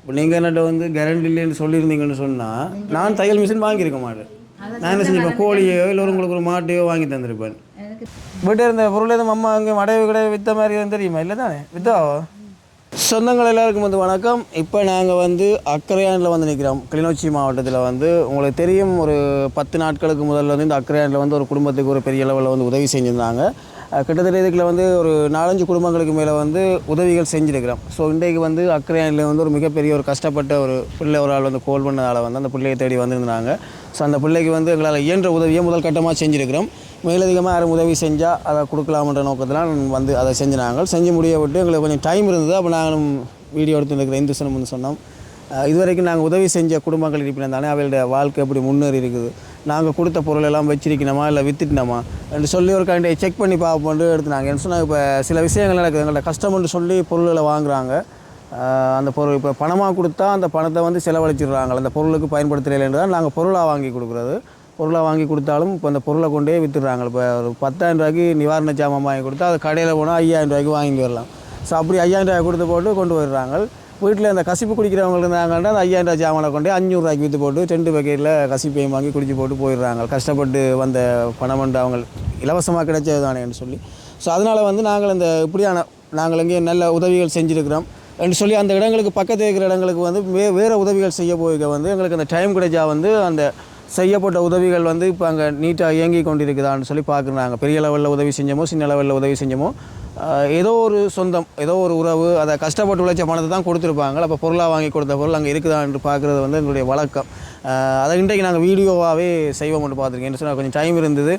இப்போ நீங்கள் என்னட்ட வந்து கேரண்டி இல்லைன்னு சொல்லியிருந்தீங்கன்னு சொன்னால் நான் தையல் மிஷின் வாங்கியிருக்க மாட்டேன். நான் என்ன செஞ்சுப்பேன் கோழியோ இல்லை உங்களுக்கு ஒரு மாட்டையோ வாங்கி தந்திருப்பேன். வீட்டில் இருந்த பொருள் எதுவும் அம்மா அங்கே மடையை கடை விற்ற மாதிரி எதுவும் தெரியுமா? இல்லை தானே? வித்தாவோ சொந்தங்கள் எல்லாருக்கும் வந்து வணக்கம். இப்போ நாங்கள் வந்து அக்கரையானில் வந்து நிற்கிறோம் கிளிநொச்சி மாவட்டத்தில் வந்து உங்களுக்கு தெரியும் ஒரு பத்து நாட்களுக்கு முதல்ல வந்து இந்த அக்கரையானில் வந்து ஒரு குடும்பத்துக்கு ஒரு பெரிய அளவில் வந்து உதவி செஞ்சுருந்தாங்க. கிட்டத்தட்ட இதுக்குள்ள வந்து ஒரு நாலஞ்சு குடும்பங்களுக்கு மேலே வந்து உதவிகள் செஞ்சுருக்கிறோம். ஸோ இன்றைக்கு வந்து அக்கரையானில் வந்து ஒரு மிகப்பெரிய ஒரு கஷ்டப்பட்ட ஒரு பிள்ளை ஒரு ஆள் வந்து கோல் பண்ணதால் வந்து அந்த பிள்ளையை தேடி வந்திருந்தாங்க. ஸோ அந்த பிள்ளைக்கு வந்து எங்களால் இயன்ற உதவியை முதல் கட்டமாக செஞ்சுருக்கிறோம். மேலதிகமாக யாரும் உதவி செஞ்சால் அதை கொடுக்கலாம்ன்ற நோக்கத்தில் வந்து அதை செஞ்சினாங்க. செஞ்சு முடிய விட்டு எங்களுக்கு கொஞ்சம் டைம் இருந்தது. அப்போ நாங்களும் வீடியோ எடுத்துருக்கிற இந்து சனம் வந்து சொன்னோம் இதுவரைக்கும் நாங்கள் உதவி செஞ்ச குடும்பங்கள் இருப்பினா தானே அவளுடைய வாழ்க்கை எப்படி முன்னேறி இருக்குது? நாங்கள் கொடுத்த பொருள் எல்லாம் வச்சிருக்கணுமா இல்லை வித்துட்டோமா என்று சொல்லி ஒரு கண்டி செக் பண்ணி பார்ப்போம் எடுத்துனாங்க. என்ன சொன்னால் இப்போ சில விஷயங்கள் நடக்குது. எங்கள்ட்ட கஷ்டம்னு சொல்லி பொருள்களை வாங்குறாங்க. அந்த பொருள் இப்போ பணமாக கொடுத்தா அந்த பணத்தை வந்து செலவழிச்சிடுறாங்க. அந்த பொருளுக்கு பயன்படுத்துகிறேன் தான் நாங்கள் பொருளாக வாங்கி கொடுக்குறது. பொருளாக வாங்கி கொடுத்தாலும் இப்போ அந்த பொருளை கொண்டே விற்றுடுறாங்க இப்போ ஒரு பத்தாயிரம் ரூபாய்க்கு நிவாரண ஜாமான் வாங்கி கொடுத்தா அது கடையில் போனால் ஐயாயிரம் ரூபாய்க்கு வாங்கி வரலாம். ஸோ அப்படி ஐயாயிரம் ரூபாய் கொடுத்து போட்டு கொண்டு வர்றாங்க வீட்டில் அந்த கசிப்பு குடிக்கிறவங்க இருந்தாங்கன்னா அந்த ஐயாயிரம் ரூபாய் ஜாமானை கொண்டு அஞ்சூறுரூவாய்க்கு விற்று போட்டு ரெண்டு பக்கெட்டில் கசிப்பையும் வாங்கி குடிச்சு போட்டு போயிடுறாங்க. கஷ்டப்பட்டு வந்த பணம் வந்து அவங்க இலவசமாக கிடைச்சது தானேன்னு சொல்லி. ஸோ அதனால் வந்து நாங்கள் இந்த இப்படியான நாங்கள் இங்கே நல்ல உதவிகள் செஞ்சுருக்கிறோம். என்று சொல்லி அந்த இடங்களுக்கு பக்கத்தில் இருக்கிற இடங்களுக்கு வந்து வே வேறு உதவிகள் செய்ய போய்க்க வந்து எங்களுக்கு அந்த டைம் கிடைச்சா வந்து அந்த செய்யப்பட்ட உதவிகள் வந்து இப்போ அங்கே நீட்டாக இயங்கி கொண்டிருக்குதான்னு சொல்லி பார்க்குறாங்க. பெரிய லெவலில் உதவி செஞ்சோமோ சின்ன லெவலில் உதவி செஞ்சோமோ ஏதோ ஒரு சொந்தம் ஏதோ ஒரு உறவு அதை கஷ்டப்பட்டு உழைச்ச பணத்தை தான் கொடுத்துருப்பாங்க. அப்போ பொருளாக வாங்கி கொடுத்த பொருள் அங்கே இருக்குதா என்று பார்க்குறது வந்து எங்களுடைய வழக்கம். அதை இன்றைக்கு நாங்கள் வீடியோவாகவே செய்வோம் மட்டும் பார்த்துருக்கேன். என்ன சொன்னால் கொஞ்சம் டைம் இருந்தது.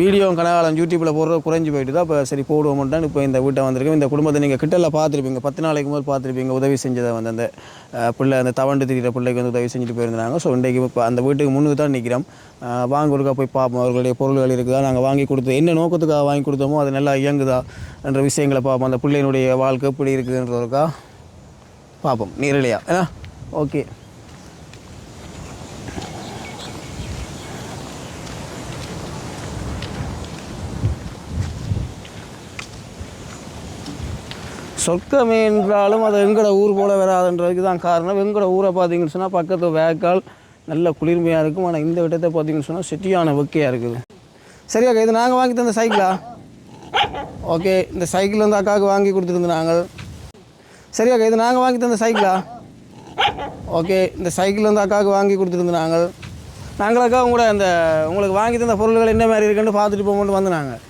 வீடியோ கனகாலம் யூடியூப்பில் போடுறது குறைஞ்சி போயிட்டு தான் இப்போ சரி போடுவோம் தான் இப்போ இந்த வீட்டை வந்திருக்கோம். இந்த குடும்பத்தை நீங்கள் கிட்டல பார்த்துருப்பீங்க. பத்து நாளைக்கு முதல் பார்த்துருப்பீங்க. உதவி செஞ்சதை வந்து அந்த பிள்ளை அந்த தவண்டு திரிகிற பிள்ளைக்கு வந்து உதவி செஞ்சுட்டு போயிருந்தாங்க. ஸோ இன்றைக்கு இப்போ அந்த வீட்டுக்கு முன்னுக்கு தான் நிற்கிறோம். வாங்கி வாங்க போய் பார்ப்போம். அவர்களுடைய பொருள்கள் இருக்குதா? நாங்கள் வாங்கி கொடுத்து என்ன நோக்கத்துக்காக வாங்கி கொடுத்தோமோ அது நல்லா இயங்குதா? என்ற விஷயங்களை பார்ப்போம். அந்த பிள்ளையினுடைய வாழ்க்கை எப்படி இருக்குதுன்றதுக்கா பார்ப்போம். நேரலையா? ஏன்னா ஓகே சொர்க்கமே என்றாலும் அது எங்களோட ஊர் போல வராதுன்றதுக்கு தான் காரணம். எங்களோட ஊரை பார்த்தீங்கன்னு சொன்னால் பக்கத்து வேக்கால் நல்ல குளிர்மையாக இருக்கும். ஆனால் இந்த விட்டத்தை பார்த்தீங்கன்னு சொன்னால் செட்டியான வெக்கையாக இருக்குது. சரியா இது நாங்கள் வாங்கி தந்த சைக்கிளா? ஓகே இந்த சைக்கிள் வந்து அக்காவுக்கு வாங்கி கொடுத்துருந்து நாங்கள். சரியா இது நாங்கள் வாங்கி தந்த சைக்கிளா? ஓகே இந்த சைக்கிள் வந்து அக்காவுக்கு வாங்கி கொடுத்துருந்து நாங்கள். நாங்களக்கா உங்களோட இந்த உங்களுக்கு வாங்கி தந்த பொருள்கள் என்ன மாதிரி இருக்குன்னு பார்த்துட்டு போகும்போது வந்து நாங்கள்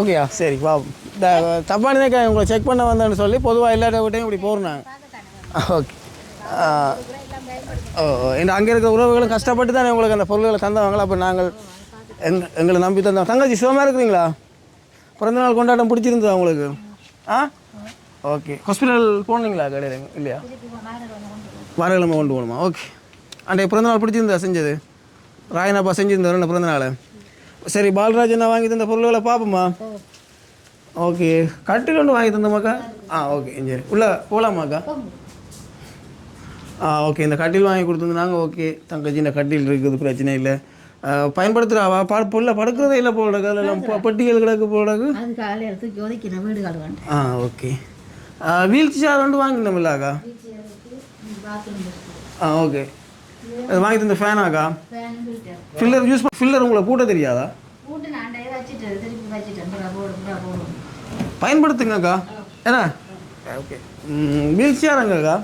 ஓகேயா சரி வா. இந்த தப்பான நினைக்க உங்களை செக் பண்ண வந்தேன்னு சொல்லி பொதுவாக எல்லா விட்டையும் இப்படி போடுறாங்க ஓகே. ஓ. இந்த அங்கே இருக்கிற உறவுகளும் கஷ்டப்பட்டு தானே உங்களுக்கு அந்த பொருள்களை தந்தவங்களா? அப்போ நாங்கள் எங் எங்களை நம்பி தந்தோம் தங்கச்சி சுகமாக இருக்கிறீங்களா? பிறந்த நாள் கொண்டாட்டம் பிடிச்சிருந்ததா உங்களுக்கு? ஆ? ஓகே. ஹாஸ்பிட்டல் போனீங்களா கடையில்? இல்லையா? வாரக்கிழமை கொண்டு போகணுமா? ஓகே. அன்றைய பிறந்த நாள் பிடிச்சிருந்தா செஞ்சது? ராயனப்பா செஞ்சிருந்தாரு பிறந்த நாள். சரி பாலராஜ் என்ன வாங்கி தந்த பொருள்களை பார்ப்போமா? ஓகே. கட்டில் ஒன்று வாங்கி தந்தமாக்கா ஆ ஓகே சரி உள்ள போகலாமாக்கா ஆ ஓகே இந்த கட்டில் வாங்கி கொடுத்துருந்தாங்க ஓகே. தங்கச்சி இந்த கட்டில் இருக்குது பிரச்சனை இல்லை. பயன்படுத்துகிறாவா பா புள்ள படுக்கிறதே இல்லை போல கிடக்கு அதில் எல்லாம் ப- பெட்டிகள் கிடக்கு காடுவான் ஆ ஓகே. வீல் சேர் வந்து வாங்கினோம்லாக்கா ஆ ஓகே. அது வாங்கி தந்த ஃபேனாக்கா ஃபில்லர் யூஸ் ஃபில்லர் உங்களை பூட்ட தெரியாதா? வச்சுட்டு திருப்பி வச்சுட்டேன் புறா போடு புறா போடும் பயன்படுத்துங்கக்கா. என்ன ஓகே. வீல் சேருங்கக்கா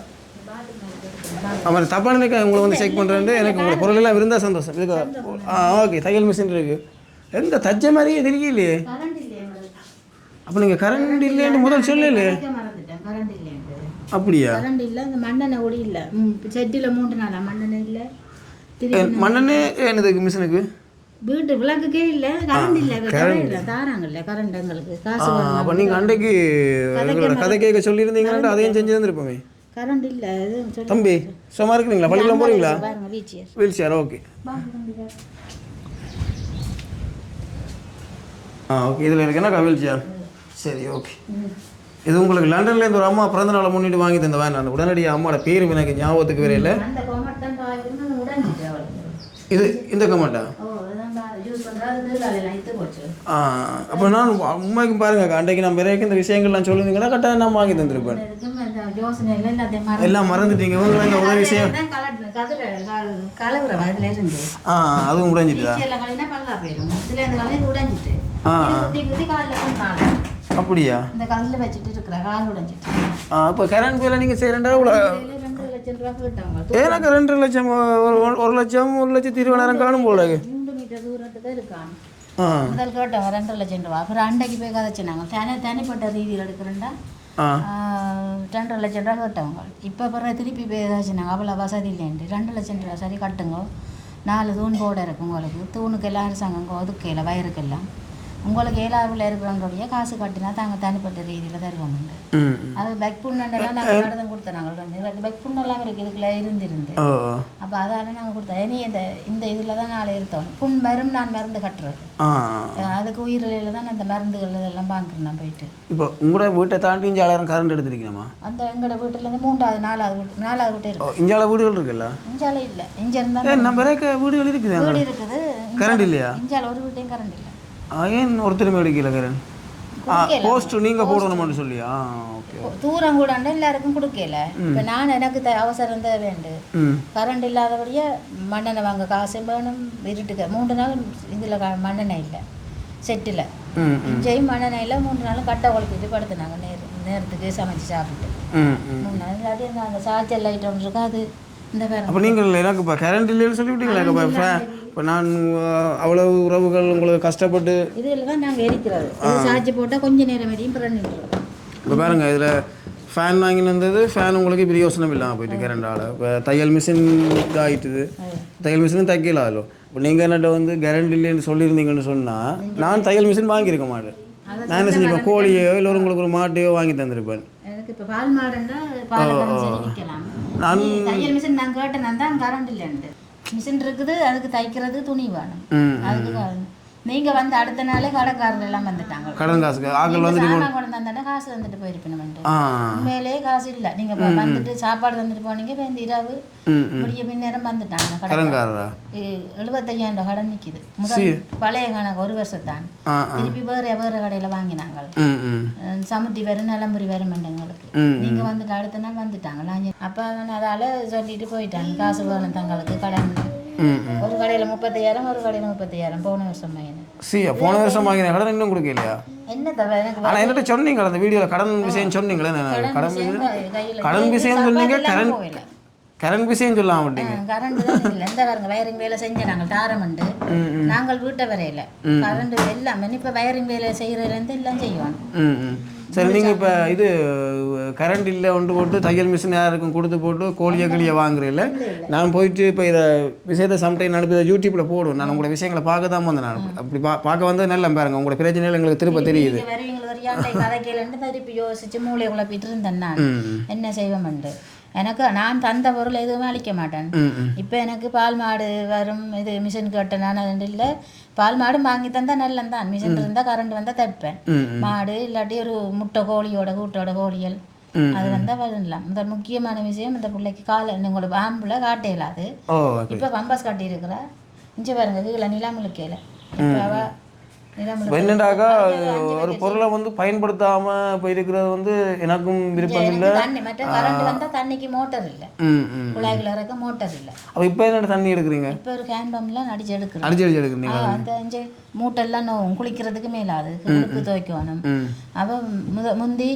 ஆமாம் தப்பான நினைக்க உங்களை வந்து செக் பண்ணுறேன் எனக்கு உங்களை பொருள் எல்லாம் இருந்தால் சந்தோஷம். இதுக்கு ஆ ஓகே தையல் மிஷின் இருக்குது எங்கே தச்ச மாதிரியே தெரியலையே. அப்போ நீங்கள் கரண்ட் இல்லைன்னு முதல் சொல்லல. வைக்க மறந்துட்டேன். கரண்ட் இல்லைன்ட்டு அப்படியா? கரண்ட் இல்லை அந்த இல்லை செட்டியில் மூன்று நாளா மண்ணெண்ணெய் இல்லை. மண்ணெண்ணே என்னதுக்கு மிஷினுக்கு வீட்டு விளக்குக்கே இல்லை கரண்ட் இல்லை இல்லை. தாராங்கல்ல கரண்ட் எங்களுக்கு காசு அப்போ நீங்கள் அன்றைக்கு எங்களோட கதை கேட்க சொல்லியிருந்தீங்கன்னா அதையும் செஞ்சு தந்துருப்போமே. கரண்ட் இல்லை தம்பி சும்மா இருக்கிறீங்களா? பள்ளிக்கூடம் போகிறீங்களா வீல் சேர் ஓகே. ஆ ஓகே. இதில் எனக்கு என்ன வீல் சேர் சரி ஓகே. இது உங்களுக்கு லண்டன்லேருந்து ஒரு அம்மா பிறந்த நாளை முன்னிட்டு வாங்கி தந்த வேன் அந்த உடனடியாக அம்மாவோட பேரும் எனக்கு ஞாபகத்துக்கு வரையில இது இந்த கமெண்டா ஓ அதான் யூஸ் பண்ணுறது அதில் இத்து போச்சு அப்போ நான் உண்மைக்கும் பாருங்க அன்றைக்கு நான் பிறகு இந்த விஷயங்கள்லாம் சொல்லுவீங்கன்னா கரெக்டாக நான் வாங்கி தந்திருப்பேன். எல்லாம் மறந்துட்டீங்க. இந்த உதவி இருந்து. ஆ அதுவும் உடைஞ்சிட்டா. ஆ, அப்படியா? இந்த கல்லில் வச்சுட்டு இருக்கிற கால் உடைஞ்சிட்டு. ஆ இப்போ கரண்ட் பில்லை நீங்கள் செய்கிறேன்டா இவ்வளோ எனக்கு ரெண்டு லட்சம் ஒரு லட்சம் ஒரு லட்சத்தி இருபதாயிரம் காணும் போல தூரத்துக்கு இருக்கான் ஆ முதல் கேட்டவங்க ரெண்டு லட்சம் ரூபா அப்புறம் அண்டைக்கு போய் கதைச்சினாங்க தனி தனிப்பட்ட ரீதியில் எடுக்கிறேன்டா ஆ ரெண்டரை லட்சம் ரூபா கட்டவங்க இப்போ பிறகு திருப்பி போய் ஏதாச்சுனாங்க அவ்வளோ வசதி இல்லைன்ட்டு ரெண்டு லட்சம் ரூபா சரி கட்டுங்க நாலு தூண் போட இருக்கு உங்களுக்கு தூணுக்கு எல்லாம் அரசாங்கம் ஒதுக்கையில் வயருக்கெல்லாம் உங்களுக்கு ஏழாவில் இருக்கிறவங்களுடைய காசு கட்டினா தாங்க தனிப்பட்ட ரீதியில் தருவாங்க. அது பெக் புண்ணெல்லாம் நாங்கள் நடந்து கொடுத்தோம். நாங்கள் பெக் புண்ணெல்லாம் இருக்கு இதுக்குள்ள இருந்திருந்து. அப்போ அதால நாங்கள் கொடுத்தோம். இனி இந்த இந்த இதில் தான் நாளை இருத்தோம் புண் மரும் நான் மருந்து கட்டுறது. ஆ அதுக்கு உயிரிலையில் தான் அந்த மருந்துகள் இதெல்லாம் வாங்குறேன் நான் போயிட்டு. இப்போ உங்களோட வீட்டை தாண்டி இங்கே ஆளாயிரம் கரண்ட் எடுத்துருக்கணுமா அந்த எங்களோட வீட்டிலேருந்து மூன்றாவது நாலாவது வீட்டு நாலாவது வீட்டு இருக்கு. இஞ்சால வீடுகள் இருக்குல்ல? இஞ்சால இல்லை. ஏ இருந்தால் நம்ம வீடுகள் இருக்குது வீடு இருக்குது. கரண்ட் இல்லையா? இஞ்சால ஒரு வீட்டையும் கரண்ட் இல்லை. ஏன் ஒருத்தருமே எடுக்கல குடிக்கல. போஸ்ட் நீங்கள் போடணும்னு சொல்லியா? தூரம் கூட எல்லாருக்கும் கொடுக்கல. இப்போ நான் எனக்கு அவசரம் தான் வேண்டு ம். கரண்ட் இல்லாதபடியே மண்ணெண்ணெய் வாங்க காசு வேணும் இருட்டுக்க. மூன்று நாள் இதில் மண்ணெண்ணெய் இல்லை. செட்டில் இஞ்சையும் மண்ணெண்ணெய் இல்லை மூன்று நாள் கட்டை கொளுத்திட்டு படுத்துனாங்க நேர் நேரத்துக்கு சமைச்சு சாப்பிட்டு. மூணு நாள் இல்லாட்டி அந்த சார்ஜர் லைட் ஒன்று பேர் அப்போ நீங்கள் எனக்கு இப்போ கரண்ட் இல்லைன்னு சொல்லிவிட்டீங்களா? இப்போ இப்போ நான் அஹ், அவ்வளவு உறவுகள் உங்களுக்கு கஷ்டப்பட்டு இதில் தான் நாங்கள் எரிக்கிறது சார்ஜ் போட்டால் கொஞ்ச நேரம் வரையும் பிறந்துட்டு இப்போ பாருங்க இதில் ஃபேன் வாங்கின்னு வந்தது ஃபேன் உங்களுக்கு யோசனை இல்லாமல் போயிட்டு கரண்டால் இப்போ தையல் மிஷின் இதாகிட்டுது தையல் மிஷினும் தைக்கலாமோ இப்போ நீங்கள் என்னட்ட வந்து கரண்ட் இல்லைன்னு சொல்லியிருந்தீங்கன்னு சொன்னால் நான் தையல் மிஷின் வாங்கியிருக்க மாட்டேன். நான் என்ன செஞ்சுப்பேன் கோழியோ இல்லை உங்களுக்கு ஒரு மாட்டையோ வாங்கி தந்திருப்பேன். எனக்கு இப்போ பால் மாடுன்னா நான் தையல் மிஷின் நான் கேட்டேன் தான் கரண்ட் இல்லைன்ட்டு மிஷின் இருக்குது அதுக்கு தைக்கிறது துணி வேணும். அதுக்கு நீங்க வந்து அடுத்த நாளே கடைக்காரர் எல்லாம் வந்துட்டாங்க. கடன் காசுக்கு ஆக்கள் வந்து சாமான் கொண்டு வந்தா காசு தந்துட்டு போயிருப்பேன் உண்மையிலேயே காசு இல்லை. நீங்க வந்துட்டு சாப்பாடு தந்துட்டு போனீங்க இப்போ இந்த இரவு முடிய பின்னேரம் வந்துட்டாங்க கடை கடன்காரரா? எழுபத்தையாயிரம் ரூபாய் கடன் நிக்குது. முதல் பழைய கணக்கு ஒரு வருஷத்தான். திருப்பி வேற வேற கடையில வாங்கினாங்க சமுத்தி வரும் நிலம்புரி வரும் எங்களுக்கு நீங்க வந்துட்டு அடுத்த நாள் வந்துட்டாங்க அப்ப அதால சொல்லிட்டு போயிட்டாங்க. காசு வேணும் தங்களுக்கு கடன். ஒரு கடையில முப்பத்தையாயிரம் ஒரு கடையில முப்பத்தையாயிரம். போன வருஷம் பையனு சி போன வருஷம் வாங்கின கடன் இன்னும் கொடுக்கலையா? என்ன தவிர எனக்கு ஆனால் என்கிட்ட சொன்னீங்களா அந்த வீடியோவில் கடன் விஷயம் சொன்னீங்களே கடன் கடன் விஷயம் சொன்னீங்க கரண்ட் போகல. கரண்ட் விஷயம் சொல்லாம மாட்டீங்க கரண்ட் இல்லை. எந்த பாருங்க வயரிங் வேலை செஞ்ச நாங்கள் தாரமண்டு நாங்கள் வீட்டை வரையில. கரண்ட் எல்லாமே இப்போ வயரிங் வேலை செய்யறதுலேருந்து எல்லாம் செய்வோம். சரி நீங்கள் இப்போ இது கரண்ட் இல்லை ஒன்று போட்டு தையல் மிஷின் யாருக்கும் கொடுத்து போட்டு கோழியை கிளியை வாங்குறீல்ல? நான் போயிட்டு இப்போ இதை விஷயத்தை சம்டைம் அனுப்பி யூடியூப்பில் போடுவேன். நான் உங்களோட விஷயங்களை பார்க்க தான் வந்தேன் நான். அப்படி பா பார்க்க வந்து நல்ல பாருங்க. உங்களோட பிரச்சனைகள் எங்களுக்கு திரும்ப தெரியுது. திருப்பி யோசிச்சு மூளை குழப்பிட்டு இருந்தேன் நான். என்ன செய்வோம்ண்டு எனக்கு நான் தந்த பொருள் எதுவுமே அழிக்க மாட்டேன். இப்போ எனக்கு பால் மாடு வரும் இது மிஷின் கேட்டேன். நான் இல்லை. பால் மாடும் வாங்கி தந்தா நல்லம் தான் மிஷின் இருந்தால் கரண்ட் வந்தால் தைப்பேன் மாடு இல்லாட்டி ஒரு முட்டை கோழியோட கூட்டோட கோழிகள். அது வந்தால் வரலாம் முதல் முக்கியமான விஷயம் இந்த பிள்ளைக்கு காலை உங்களோட பாம்பில் காட்ட இயலாது ஓ ஓகே இப்போ பம்பஸ் கட்டி இருக்கிறா இங்கே பாருங்க கீழே நிலாமுழுக்கையில் இப்போ என்னடாக்கா ஒரு பொருளை வந்து பயன்படுத்தாமல் இப்போ இருக்கிறது வந்து எனக்கும் விருப்பம் இல்லை. தண்ணிக்கு மோட்டர் இல்லை. குழாய்கள் இறக்க மோட்டர் இல்லை. அப்போ இப்போ என்ன தண்ணி எடுக்கிறீங்க? இப்போ ஒரு ஹேண்ட் பம்ப்லாம் அடிச்சு எடுக்கிறோம். அடிச்சு அடிச்சு எடுக்கிறீங்க அந்த இங்கே மூட்டெல்லாம் குளிக்கிறதுக்கு மேலாது உடுப்பு துவைக்கணும். அவ முத முந்தி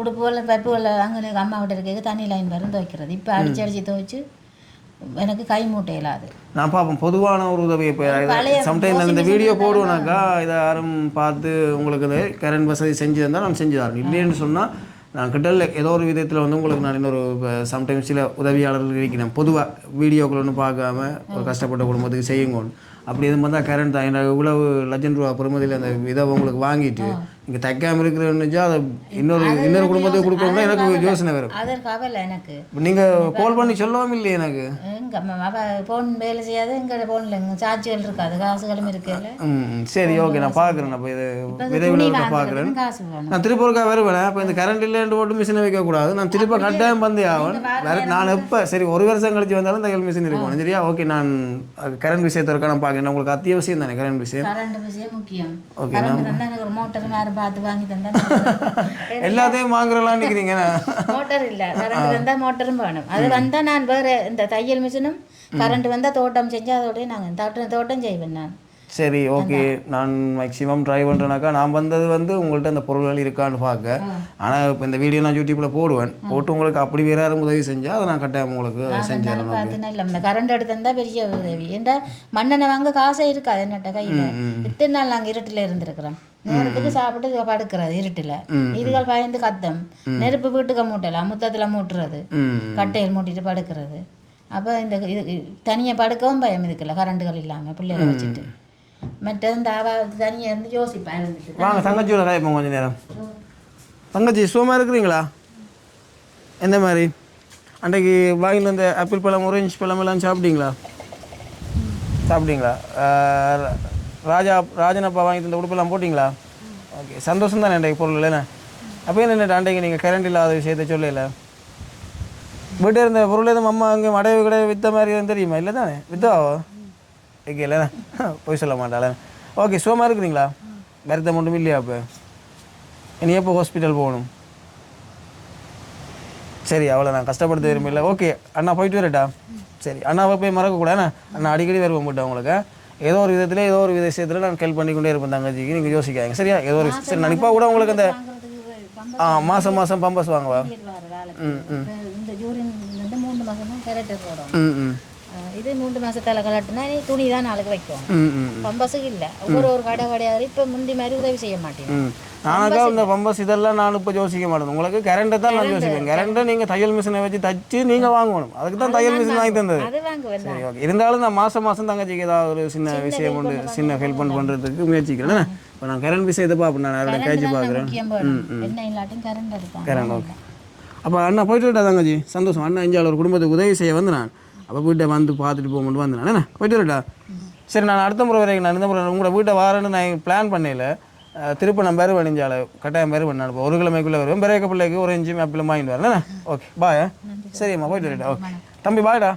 உடுப்புகள் பைப்புகள் அங்கே அம்மா கிட்ட இருக்க தண்ணி லைன் வரும் துவைக்கிறது. இப்போ அடிச்சு அடிச்சு துவைச்சு எனக்கு கை மூட்டை இல்லாது. நான் பார்ப்பேன் பொதுவான ஒரு உதவி இப்போ சம்டைம் இந்த வீடியோ போடுவேனாக்கா இதை யாரும் பார்த்து உங்களுக்கு இது கரண்ட் வசதி செஞ்சு தந்தால் நான் செஞ்சு தரேன் இல்லைன்னு சொன்னால் நான் கிட்ட ஏதோ ஒரு விதத்தில் வந்து உங்களுக்கு நான் இன்னொரு சம்டைம்ஸ் சில உதவியாளர்கள் இருக்கிறேன் பொதுவாக வீடியோக்கள் ஒன்றும் பார்க்காம ஒரு கஷ்டப்பட்ட குடும்பத்துக்கு செய்யுங்க அப்படி எதுவும் பார்த்தா கரண்ட் தான். இவ்வளவு லட்சம் ரூபா பெறுமதியில் அந்த இதை உங்களுக்கு வாங்கிட்டு இங்கே தைக்காமல் இருக்கிறேன்னு அதை இன்னொரு இன்னொரு குடும்பத்துக்கு கொடுக்கணும்னா எனக்கு யோசனை வரும். அதற்கு கவலை எனக்கு. நீங்கள் கால் பண்ணி சொல்லவும் இல்லையே எனக்கு? எங்க ஃபோன் வேலை செய்யாது எங்க ஃபோனில் எங்க சார்ஜுகள் இருக்காது காசுகளும் இருக்குல்ல ம் சரி ஓகே நான் பார்க்குறேன் அப்போ இது விரைவில் இருக்க பார்க்குறேன் நான் திருப்ப ஒருக்கா வருவேன். அப்போ இந்த கரண்ட் இல்லைன்னு போட்டு மிஷினை வைக்கக்கூடாது. நான் திருப்ப கட்டாயம் பந்தே ஆகும் நான் எப்போ சரி ஒரு வருஷம் கழிச்சு வந்தாலும் தையல் மிஷின் இருக்கும். சரியா? ஓகே நான் கரண்ட் விஷயத்தை இருக்க நான் பார்க்குறேன் உங்களுக்கு அத்தியாவசியம் தானே கரண்ட் விஷயம்? கரண்ட் விஷயம் முக்கியம். கரண்ட் இருந்தால் பார்த்து வாங்கி தந்தா எல்லாத்தையும் நிற்கிறீங்க மோட்டர் இல்ல. கரண்ட் வந்தா மோட்டரும் வேணும். அது வந்தா நான் வேற இந்த தையல் மிஷினும் கரண்ட் வந்தா தோட்டம் செஞ்சு அதோடய நாங்க தோட்டம் தோட்டம் செய்வேன் நான். சரி ஓகே. நான் மேக்ஸிமம் ட்ரை பண்ணுறேனாக்கா நான் வந்தது வந்து உங்கள்கிட்ட அந்த பொருள்கள் இருக்கான்னு பார்க்க. ஆனால் இப்போ இந்த வீடியோ நான் யூடியூப்பில் போடுவேன். போட்டு உங்களுக்கு அப்படி வேற யாரும் உதவி செஞ்சால் அதை நான் கட்டாயம் உங்களுக்கு செஞ்சு தரேன் பார்த்தீங்கன்னா இல்லை. இந்த கரண்ட் எடுத்திருந்தா பெரிய உதவி. ஏன்டா மண்ணெண்ணெய் வாங்க காசே இருக்காது என்னட்ட கையில. இத்தனை நாள் நாங்க இருட்டுல இருந்திருக்கிறோம். நேரத்துக்கு சாப்பிட்டு படுக்கிறது இருட்டுல. இதுகள் பயந்து கத்தம். நெருப்பு வீட்டுக்கு மூட்டலாம் முத்தத்துல மூட்டுறது. கட்டையில் மூட்டிட்டு படுக்கிறது. அப்போ இந்த இது தனியாக படுக்கவும் பயம் இருக்குல்ல கரண்ட்டுகள் இல்லாமல் பிள்ளைகளை வச்சுட்டு. மற்றது இந்த அவ தனியாக இருந்து யோசிப்பா இருந்துட்டு வாங்க தங்கச்சியோட காய்ப்போம் கொஞ்சம் நேரம் தங்கச்சி சுகமாக இருக்கிறீங்களா எந்த மாதிரி அன்றைக்கு வாங்கிட்டு வந்த ஆப்பிள் பழம் orange பழம் எல்லாம் சாப்பிட்டீங்களா சாப்பிட்டீங்களா ராஜா ராஜனப்பா வாங்கி தந்த உடுப்பெல்லாம் போட்டிங்களா ஓகே சந்தோஷம் தானே அன்றைக்கு பொருள் இல்லைண்ணே அப்போ என்ன அன்றைக்கு நீங்கள் கரண்ட் இல்லாத விஷயத்தை சொல்லல வீட்டில் இருந்த பொருள் எதுவும் அம்மா அங்கே மடைவு கடை விற்ற மாதிரி தெரியுமா இல்லை தானே வித்தாவோ ஓகே இல்லைண்ணே? போய் சொல்ல மாட்டாளே. ஓகே சுகமாக இருக்கிறீங்களா? வருத்தம் ஒன்றும் இல்லையா அப்போ? இனி எப்போ ஹாஸ்பிட்டல் போகணும்? சரி அவ்வளோ நான் கஷ்டப்படுத்த விரும்பல ஓகே அண்ணா போயிட்டு வரட்டா? சரி அண்ணாவை போய் மறக்கக்கூடாது அண்ணா. அடிக்கடி வருவோம் போட்டு உங்களுக்கு. ஏதோ ஒரு விதத்தில் ஏதோ ஒரு விஷயத்தில் நான் ஹெல்ப் பண்ணிக்கொண்டே இருப்பேன் தங்கச்சிக்கு. நீங்கள் யோசிக்காங்க சரியா? ஏதோ ஒரு சரி நான் இப்போ கூட உங்களுக்கு அந்த ஆ மாதம் மாதம் பம்பஸ் வாங்குவா? ம் ம். ம் ம். இது மூன்று மாசத்தால கலட்டுனா நீ துணி தான் நாளைக்கு வைக்கும். பம்பஸுக்கு இல்லை ஒவ்வொரு ஒரு கடை கடையாது இப்போ முந்தி மாதிரி உதவி செய்ய மாட்டேன். நானாக்கா இந்த பம்பஸ் இதெல்லாம் நான் இப்போ யோசிக்க மாட்டேன். உங்களுக்கு கரண்ட்டை தான் நான் யோசிப்பேன். கரண்ட்டை நீங்கள் தையல் மிஷினை வச்சு தச்சு நீங்கள் வாங்கணும். அதுக்கு தான் தையல் மிஷின் வாங்கி தந்தது. சரி ஓகே. இருந்தாலும் நான் மாதம் மாதம் தங்கச்சிக்கு ஏதாவது ஒரு சின்ன விஷயம் ஒன்று சின்ன ஹெல்ப் பண்ணுறதுக்கு முயற்சிக்கிறேன். இப்போ நான் கரண்ட் விஷயத்தை பார்ப்பேன். நான் யாரோட கேட்சி பார்க்குறேன். கரண்ட் ஓகே அப்போ அண்ணா போயிட்டு தங்கச்சி? சந்தோஷம். அண்ணா இஞ்சால ஒரு குடும்பத்துக்கு உதவி செய்ய வந்து நான் அப்போ வீட்டை வந்து பார்த்துட்டு போகும்போது வந்து நான் என்ன போயிட்டு விட்டா சரி நான் அடுத்த முறை வரைக்கும் நான் இந்த முறை உங்களோட வீட்டை வாரேன்னு நான் பிளான் பண்ணல. திருப்ப நான் பேர் வணிஞ்சால கட்டாயம் பேர் பண்ண ஒரு கிழமைக்குள்ளே வருவேன். பிரேக்க பிள்ளைக்கு ஒரு இன்ச்சு மேப்பில் வாங்கிட்டு வரேன். ஓகே பாய் சரிம்மா போயிட்டு வரட்டா ஓகே தம்பி பாய்டா